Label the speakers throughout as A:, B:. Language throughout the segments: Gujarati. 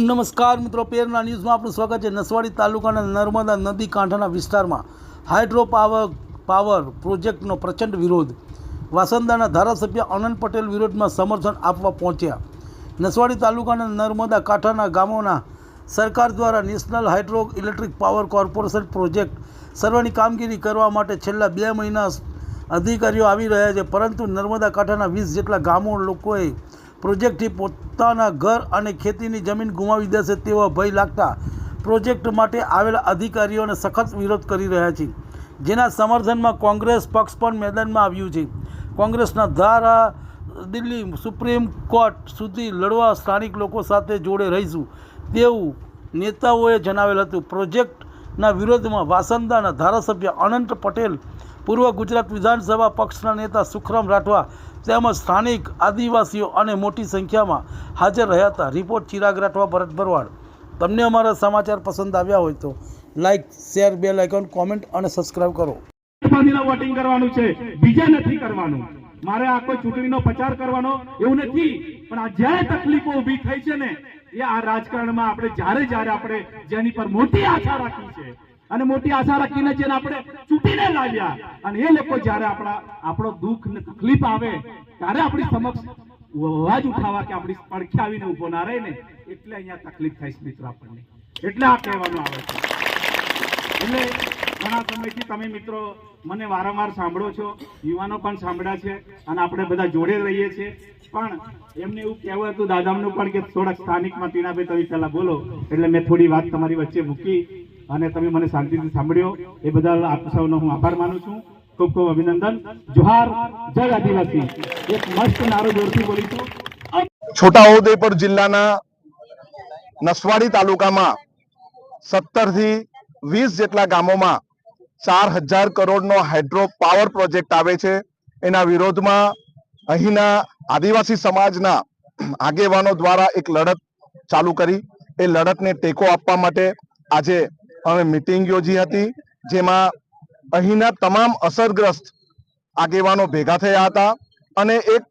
A: નમસ્કાર મિત્રો, પેરના ન્યૂઝમાં આપનું સ્વાગત છે નસવાડી તાલુકાના નર્મદા નદી કાંઠાના વિસ્તારમાં. હાઇડ્રો પાવર પાવર પ્રોજેક્ટનો પ્રચંડ વિરોધ. વાસંદાના ધારાસભ્ય આનંદ પટેલ વિરોધમાં સમર્થન આપવા પહોંચ્યા. નસવાડી તાલુકાના નર્મદા કાંઠાના ગામોના સરકાર દ્વારા national hydro electric power corporation project સર્વેની કામગીરી કરવા માટે છેલ્લા બે મહિના અધિકારીઓ આવી રહ્યા છે. પરંતુ નર્મદા કાંઠાના વીસ જેટલા ગામો લોકોએ પ્રોજેક્ટથી પોતાના ઘર અને ખેતીની જમીન ગુમાવી દેશે તેવો ભય લાગતા પ્રોજેક્ટ માટે આવેલા અધિકારીઓને સખત વિરોધ કરી રહ્યા છે. જેના સમર્થનમાં કોંગ્રેસ પક્ષ પણ મેદાનમાં આવ્યું છે. કોંગ્રેસના ધારા દિલ્હી સુપ્રીમ કોર્ટ સુધી લડવા સ્થાનિક લોકો સાથે જોડે રહીશું તેવું નેતાઓએ જણાવેલ હતું. પ્રોજેક્ટના વિરોધમાં વાસંદાના ધારાસભ્ય અનંત પટેલ પૂર્વ ગુજરાત વિધાનસભા પક્ષના નેતા સુખરામ રાઠવા તેમજ સ્થાનિક આદિવાસીઓ અને મોટી સંખ્યામાં હાજર રહ્યા હતા. રિપોર્ટ ચિરાગ રાઠવા, ભરત ભરવાડ. તમને અમારા સમાચાર પસંદ આવ્યા હોય તો like share bell icon comment અને સબસ્ક્રાઇબ કરો.
B: વોટિંગ કરવાનું છે. બીજા નથી કરવાનું. મારે આ કોઈ ચૂંટણીનો પ્રચાર કરવાનો એવું નથી. પણ આ જ્યારે તકલીફો ઊભી થઈ છે ને, એ આ રાજકારણમાં આપણે જ્યારે જ્યારે આપણે જેની પર મોટી આશા રાખી છે અને મોટી આશા રાખીને જેને આપણે ચૂંટીને લાવ્યા. અને એ લોકો જ્યારે આપણા આપણો દુઃખ ને તકલીફ આવે, ત્યારે આપણી સમક્ષ અવાજ ઉઠાવવા કે આપણી પડખે આવીને ઊભો ના રહે ને, એટલે અહીંયા તકલીફ થાય છે મિત્રો આપણને. એટલે આ કહેવાનું આવે છે. એટલે ઘણા સમયથી તમે મિત્રો મને વારંવાર સાંભળો છો, યુવાનો પણ સાંભળ્યા છે, અને આપણે બધા જોડે રહીએ છીએ. પણ એમને એવું કહેવું હતું દાદામનું પણ કે થોડાક સ્થાનિકમાં ટીણાભાઈ તમે પહેલા બોલો, એટલે મેં થોડી વાત તમારી વચ્ચે મૂકી. અને તમે મને શાંતિથી સાંભળ્યો. એ બદલ આપ સૌનો હું આભાર માનું છું. ખૂબ ખૂબ અભિનંદન. જોહાર, જય આદિવાસી. એક મસ્ત નારો જોરથી બોલીશું
C: છોટાઉદેપુર જિલ્લાના નસવાડી તાલુકામાં સત્તરથી વીસ જેટલા ગામોમાં ચાર હજાર કરોડનો હાઇડ્રો પાવર પ્રોજેક્ટ આવે છે. એના વિરોધમાં અહીંના આદિવાસી સમાજના આગેવાનો દ્વારા એક લડત ચાલુ કરી. એ લડતને ટેકો આપવા માટે આજે અમે મિટિંગ યોજી હતી, જેમાં અહીંના તમામ અસરગ્રસ્ત આગેવાનો ભેગા થયા હતા અને એક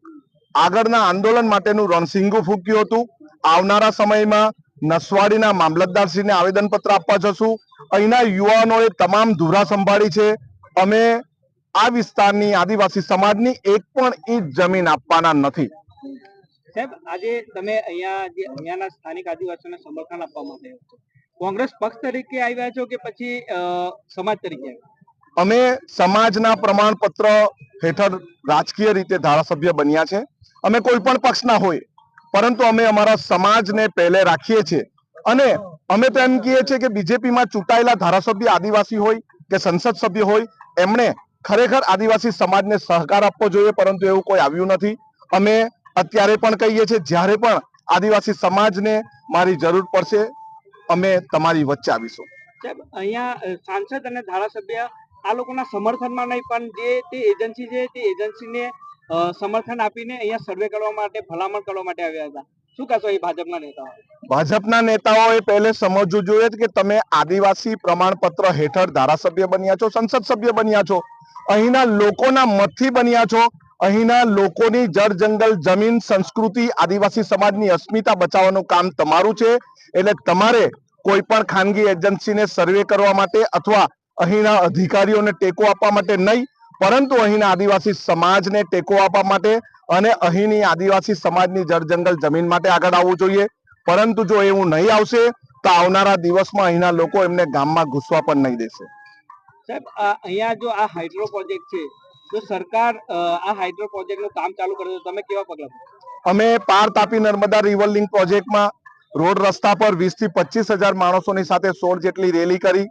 C: આગળના આંદોલન માટેનું રણસિંગુ ફૂક્યું હતું. આવનારા સમયમાં નસવાડીના મામલતદારશ્રીને આવેદનપત્ર આપવા જશું. અહીંના યુવાનોએ તમામ ધુરા સંભાળી છે. અમે આ વિસ્તારની આદિવાસી સમાજની એક પણ ઈજ જમીન આપવાના નથી.
D: સાહેબ, આજે તમે અહીંયા અહીંયાના સ્થાનિક આદિવાસીઓને સમર્થન આપવા માટે કોંગ્રેસ પક્ષ તરીકે આવ્યા છો કે પછી સમાજ તરીકે
C: અમે સમાજના પ્રમાણપત્ર હેઠળ રાજકીય રીતે ધારાસભ્ય બન્યા છે. અમે કોઈ પણ પક્ષના હોય, પરંતુ અમે અમારા સમાજને પહેલે રાખીએ છીએ. અને અમે તો એમ કહીએ છીએ કે બીજેપીમાં ચૂંટાયેલા ધારાસભ્ય આદિવાસી હોય કે સંસદ સભ્ય હોય એમણે ખરેખર આદિવાસી સમાજને સહકાર આપવો જોઈએ, પરંતુ એવું કોઈ આવ્યું નથી. અમે અત્યારે પણ કહીએ છીએ, જ્યારે પણ આદિવાસી સમાજને મારી જરૂર પડશે અમે તમારી વચ્ચે આવીશું.
D: સાહેબ અહીંયા સાંસદ અને ધારાસભ્ય આ લોકોના સમર્થનમાં નહીં પણ જે તે એજન્સી છે તે એજન્સીને સમર્થન આપીને અહીંયા સર્વે કરવા માટે ભલામણ કરવા માટે આવ્યા હતા. શું કહેશો એ ભાજપના નેતાઓ?
C: ભાજપના નેતાઓએ પહેલે સમજવું જોઈએ કે તમે આદિવાસી પ્રમાણપત્ર હેઠળ ધારાસભ્ય બન્યા છો સંસદ સભ્ય બન્યા છો. અહીંના લોકોના મતથી બન્યા છો. અહીંના લોકોની જળ જંગલ જમીન સંસ્કૃતિ આદિવાસી સમાજની અસ્મિતા બચાવવાનું કામ તમારું છે. એટલે તમારે કોઈ પણ ખાનગી એજન્સીને સર્વે કરવા માટે અથવા અહીંના અધિકારીઓને ટેકો આપવા માટે નહીં પરંતુ અહીંના આદિવાસી સમાજને ટેકો આપવા માટે અને અહીંની આદિવાસી સમાજની જળ જંગલ જમીન માટે આગળ આવવું જોઈએ. પરંતુ જો એવું નહીં આવશે તો આવનારા દિવસમાં અહીંના લોકો એમને ગામમાં ઘૂસવા પણ નહીં દેશે.
D: સાહેબ આ અહીંયા જો આ હાઇડ્રો પ્રોજેક્ટ છે તો સરકાર આ હાઇડ્રો પ્રોજેક્ટનું કામ ચાલુ કરે તો તમે કેવા પગલાં
C: અમે પાર તાપી નર્મદા રિવર લિંક પ્રોજેક્ટમાં રોડ રસ્તા પર વીસથી પચીસ હજાર માણસોની સાથે સોળ જેટલી રેલી કરી.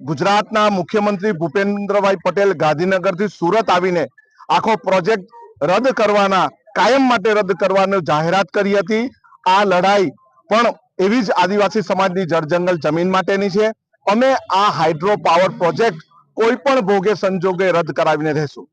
C: ગુજરાતના મુખ્યમંત્રી ભૂપેન્દ્રભાઈ પટેલ ગાંધીનગરથી સુરત આવીને આખો પ્રોજેક્ટ રદ કરવાના, કાયમ માટે રદ કરવાની જાહેરાત કરી હતી. આ લડાઈ પણ એવી જ આદિવાસી સમાજની જળજંગલ જમીન માટેની છે. અમે આ હાઇડ્રો પાવર પ્રોજેક્ટ કોઈ પણ ભોગે સંજોગે રદ કરાવીને રહેશું.